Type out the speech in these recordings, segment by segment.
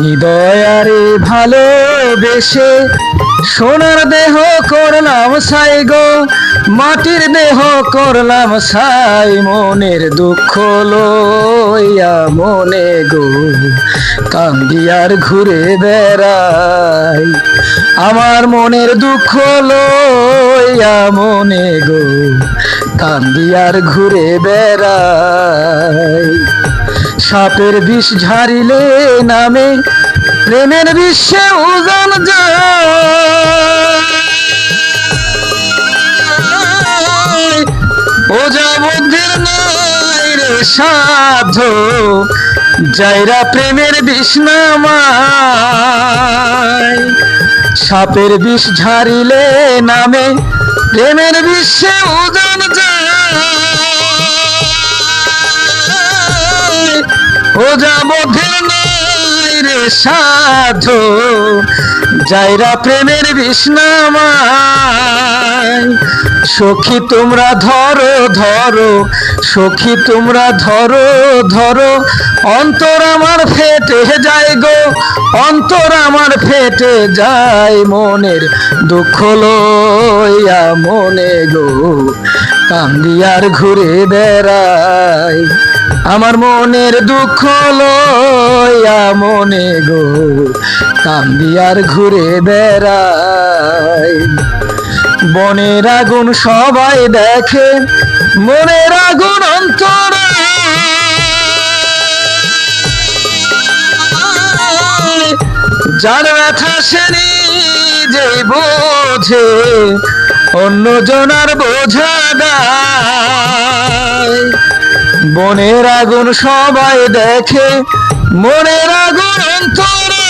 হৃদয়ারে ভালোবেসে সোনার দেহ করলাম সাই গো, মাটির দেহ করলাম সাই, মনের দুঃখ লইয়া মনে গো, কান্দিয়ার ঘুরে বেড়াই, আমার মনের দুঃখ লইয়া মনে গো, কান্দিয়ার ঘুরে বেড়াই। সাপের বিষ ঝারিলে নামে প্রেমের বিশ্বে উজান ওজা নাই রে সাধ যাইরা প্রেমের বিষ নামায়। সাপের বিষ ঝারিলে নামে প্রেমের বিশ্বে উজান যায়। ও যাবধে নাই রে সাধু, যাইরা প্রেমের বিষ্ণামায়। সখী তোমরা ধরো ধরো, সখী তোমরা ধরো ধরো, অন্তর আমার ফেটে যায় গো, অন্তর আমার ফেটে যায় মনের দুঃখ লইয়া মনে গো। কান্দিয়ার ঘুরে বেড়াই। আমার মনের দুঃখ লয়া মনে গো, কান্দিয়ার ঘুরে বেড়াই। বনের আগুন সবাই দেখে, মনের আগুন অন্তর। যার ব্যথা সে নিজে বোঝে অন্য জনার বোঝা দেয় বনের আগুন সবাই দেখে, মনের আগুন অন্তরে।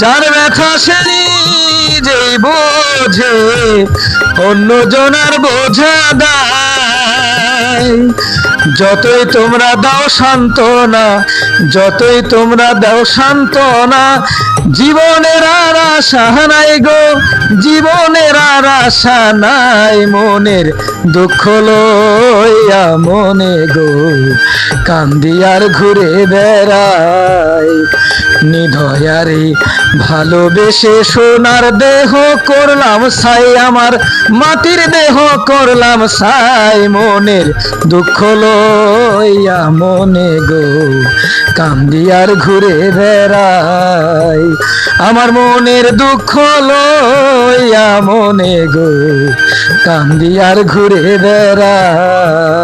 যার ব্যথা সে নিজেই বোঝে অন্য জনার বোঝা দেয় যতই তোমরা দাও সান্ত্বনা, যতই তোমরা দাও সান্ত্বনা, জীবনের আর আশা নাই গো, জীবনের আর আশা নাই মনের দুঃখ লইয়া মনে গো, কান্দি আর ঘুরে বেড়াই। নিধয়ারে, ভালোবেসে সোনার দেহ করলাম সাই আমার মাটির দেহ করলাম সাই মনের দুঃখ লইয়া মনে গো কান্দিয়ার ঘুরে বেড়াই। আমার মনের দুঃখ লইয়া মনে গো কান্দিয়ার ঘুরে বেড়াই।